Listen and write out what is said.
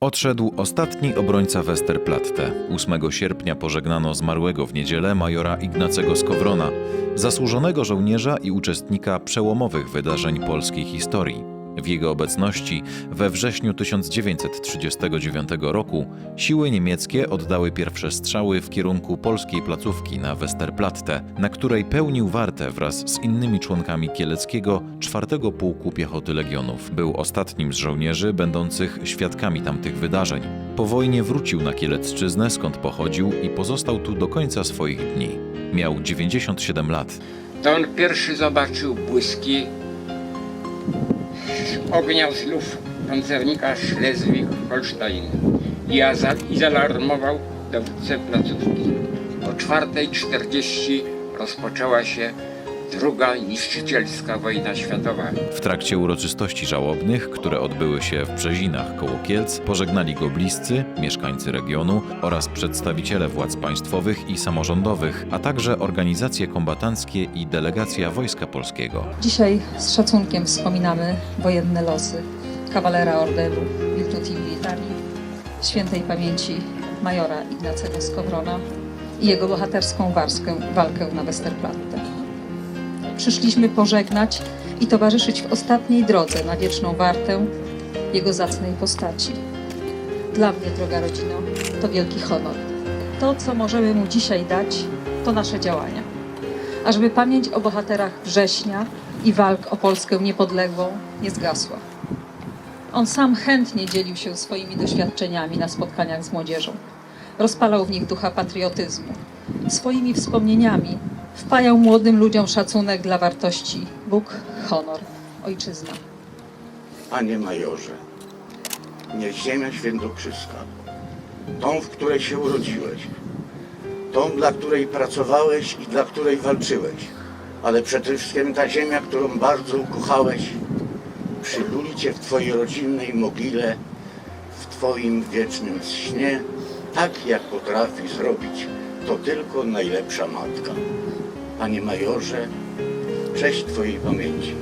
Odszedł ostatni obrońca Westerplatte. 8 sierpnia pożegnano zmarłego w niedzielę majora Ignacego Skowrona, zasłużonego żołnierza i uczestnika przełomowych wydarzeń polskiej historii. W jego obecności we wrześniu 1939 roku siły niemieckie oddały pierwsze strzały w kierunku polskiej placówki na Westerplatte, na której pełnił wartę wraz z innymi członkami Kieleckiego 4 Pułku Piechoty Legionów. Był ostatnim z żołnierzy będących świadkami tamtych wydarzeń. Po wojnie wrócił na Kielecczyznę, skąd pochodził i pozostał tu do końca swoich dni. Miał 97 lat. To on pierwszy zobaczył błyski ognia z luf pancernika Schleswig-Holstein i, i zaalarmował dowódcę placówki. O 4.40 rozpoczęła się druga niszczycielska wojna światowa. W trakcie uroczystości żałobnych, które odbyły się w Brzezinach koło Kielc, pożegnali go bliscy, mieszkańcy regionu oraz przedstawiciele władz państwowych i samorządowych, a także organizacje kombatanckie i delegacja Wojska Polskiego. Dzisiaj z szacunkiem wspominamy wojenne losy kawalera orderu Virtuti Militari, świętej pamięci majora Ignacego Skowrona i jego bohaterską warskę, walkę na Westerplatte. Przyszliśmy pożegnać i towarzyszyć w ostatniej drodze na wieczną wartę jego zacnej postaci. Dla mnie, droga rodzino, to wielki honor. To, co możemy mu dzisiaj dać, to nasze działania ażeby pamięć o bohaterach września i walk o Polskę niepodległą nie zgasła. On sam chętnie dzielił się swoimi doświadczeniami na spotkaniach z młodzieżą. Rozpalał w nich ducha patriotyzmu. Swoimi wspomnieniami wpajał młodym ludziom szacunek dla wartości Bóg, honor, ojczyzna. Panie majorze, niech ziemia świętokrzyska, tą, w której się urodziłeś, tą, dla której pracowałeś i dla której walczyłeś, ale przede wszystkim ta ziemia, którą bardzo ukochałeś, przyluli Cię w Twojej rodzinnej mogile, w Twoim wiecznym śnie, tak jak potrafi zrobić to tylko najlepsza matka. Panie majorze, cześć Twojej pamięci.